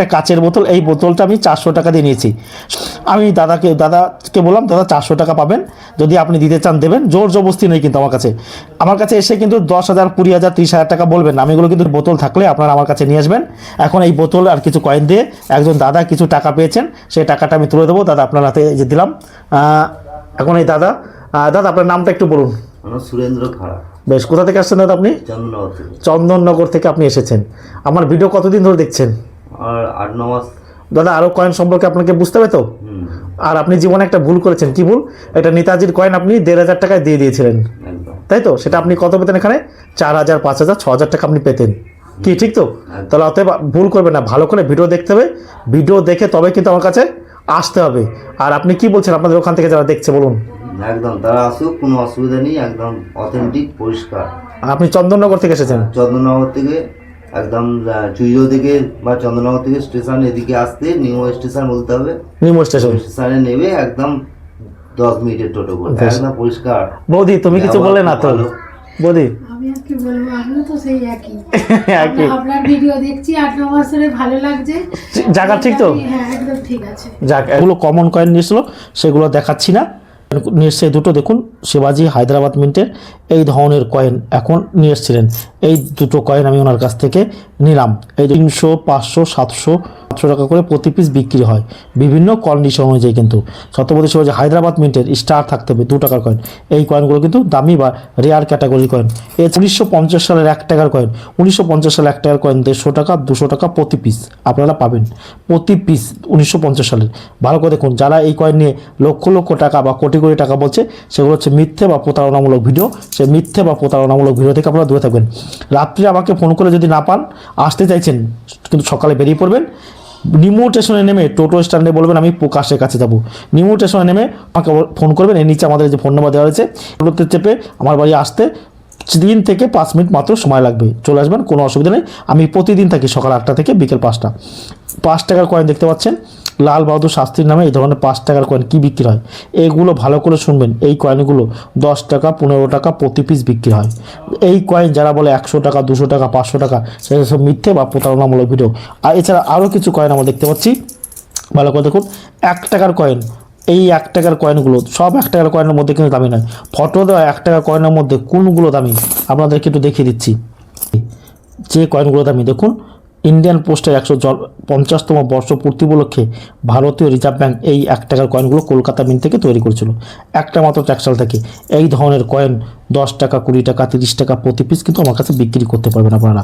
একটা কাচের বোতল এই বোতলটা আমি চারশো টাকা দিয়ে নিয়েছি। আমি দাদাকে দাদাকে বললাম দাদা চারশো টাকা পাবেন যদি আপনি দিতে চান দেবেন। জোর জবস্তি নেই কিন্তু আমার কাছে। আমার কাছে এসে কিন্তু দশ হাজার কুড়ি হাজার ত্রিশ হাজার টাকা বলবেন। আমি এগুলো কিন্তু বোতল থাকলে আপনারা আমার কাছে নিয়ে আসবেন। এখন এই বোতল আর কিছু কয়েন দিয়ে একজন দাদা কিছু টাকা পেয়েছেন সেই টাকাটা আমি তুলে দেবো। দাদা আপনার হাতে যে দিলাম। এখন এই দাদা দাদা আপনার নামটা একটু বলুন। সুরেন্দ্র খাড়া। বেশ কোথা থেকে আসছেন দাদা আপনি? চন্দননগর থেকে আপনি এসেছেন। আমার ভিডিও কতদিন ধরে দেখছেন? আর আট ন মাস। দাদা আরও কয়েন সম্পর্কে আপনাকে বুঝতে হবে তো? আর আপনি জীবনে একটা ভুল করেছেন। কি ভুল? এটা নেতাজির কয়েন আপনি দেড় হাজার টাকায় দিয়ে দিয়েছিলেন। তাই তো? সেটা আপনি কত পেতেন এখানে? চার হাজার পাঁচ হাজার ছ হাজার টাকা আপনি পেতেন। কি ঠিক তো? তাহলে অতএব ভুল করবে না। ভালো করে ভিডিও দেখতে হবে। ভিডিও দেখে তবে কিন্তু আমার কাছে আসতে হবে। আর আপনি কি বলছেন? আপনাদের ওখান থেকে যারা দেখছে বলুন। একদম তারা আসুক কোনো অসুবিধা নেই। একদম অথেন্টিক পরিষ্কার। আপনি চন্দননগর থেকে এসেছেন? চন্দ্রনগর থেকে একদম চুইজো থেকে বা চন্দ্রনগর থেকে স্টেশন এদিকে আসতে নিউ স্টেশন বলতে হবে। New station. স্টেশনে নেবে একদম দশ মিনিটের টোটো করে। একদম পরিষ্কার। বৌদি তুমি কিছু বলে না তো। বৌদি। আমি আর কি বলব? আমিও তো সেই একই। একই। আপনার- আপনার ভিডিও দেখছি আট ন মাস ধরে ভালো লাগছে। জায়গা ঠিক তো? হ্যাঁ একদম ঠিক আছে। যাক এগুলো কমন কয়েন নিয়েছিল সেগুলো দেখাচ্ছি না। এসছে দুটো দেখুন। শিবাজি হায়দ্রাবাদ মিন্টের এই ধরনের কয়েন এখন নিয়ে এসেছিলেন। এই দুটো কয়েন আমি ওনার কাছ থেকে নিলাম। এই তিনশো, পাঁচশো, সাতশো সাতশো টাকা করে প্রতি পিস বিক্রি হয়। বিভিন্ন কন্ডিশন অনুযায়ী কিন্তু। ছত্রপতি শিবাজি হায়দ্রাবাদ মিন্টের স্টার থাকতে হবে, দু টাকার কয়েন। এই কয়েনগুলো কিন্তু দামি বা রেয়ার ক্যাটাগরি কয়েন। এ উনিশশো পঞ্চাশ সালের এক টাকার কয়েন। উনিশশো পঞ্চাশ সালের এক টাকার কয়েন দেড়শো টাকা, দুশো টাকা প্রতি পিস আপনারা পাবেন। প্রতি পিস উনিশশো পঞ্চাশ সালের। ভালো করে দেখুন, যারা এই কয়েন নিয়ে লক্ষ লক্ষ টাকা বা কোটি কোটি টাকা বলছে, সেগুলো হচ্ছে মিথ্যে বা প্রতারণামূলক ভিডিও। সে মিথ্যে বা প্রতারণামূলক ভিডিও থেকে আপনারা দূরে থাকবেন। রাত্রে আমাকে ফোন করে যদি না পান, আসতে চাইছেন, কিন্তু সকালে বেরিয়ে পড়বেন, নিমু স্টেশনে নেমে টোটো স্ট্যান্ডে বলবেন, আমি প্রকাশের কাছে যাব। নিমু স্টেশনে নেমে আমাকে ফোন করবেন, এর নিচে আমাদের যে ফোন নাম্বার দেওয়া রয়েছে ওগুলোতে চেপে আমার বাড়ি আসতে তিন থেকে পাঁচ মিনিট মাত্র সময় লাগবে। চলে আসবেন, কোনো অসুবিধা নেই। আমি প্রতিদিন থাকি সকাল আটটা থেকে বিকেল পাঁচটা। পাঁচ টাকার কয়েন দেখতে পাচ্ছেন। লাল বাহাদুর শাস্ত্রীর নামে এই ধরনের পাঁচ টাকার কয়েন কী বিক্রি হয়? এইগুলো ভালো করে শুনবেন। এই কয়েনগুলো দশ টাকা, পনেরো টাকা, প্রতি পিস বিক্রি হয়। এই কয়েন যারা বলে একশো টাকা, দুশো টাকা, পাঁচশো টাকা সেটা সব মিথ্যে বা প্রতারণামূলক ভিডিও আর এছাড়া আরও কিছু কয়েন আমরা দেখতে পাচ্ছি। ভালো করে দেখুন। এক টাকার কয়েন এই এক টাকার কয়েনগুলো সব এক টাকার কয়েনের মধ্যে কিন্তু দামি নয়। ফটো দেওয়া এক টাকার কয়েনের মধ্যে কোনগুলো দামি? আপনাদেরকে একটু দেখিয়ে দিচ্ছি। যে কয়েনগুলো দামি, দেখুন। ইন্ডিয়ান পোস্টের একশো জল পঞ্চাশতম বর্ষপূর্তি উপলক্ষে ভারতীয় রিজার্ভ ব্যাঙ্ক এই এক টাকার কয়েনগুলো কলকাতা মিন থেকে তৈরি করেছিল। একটা মাত্র ট্যাক্সাল থেকে। এই ধরনের কয়েন দশ টাকা, কুড়ি টাকা, তিরিশ টাকা প্রতি পিস কিন্তু আমার কাছে বিক্রি করতে পারবেন আপনারা।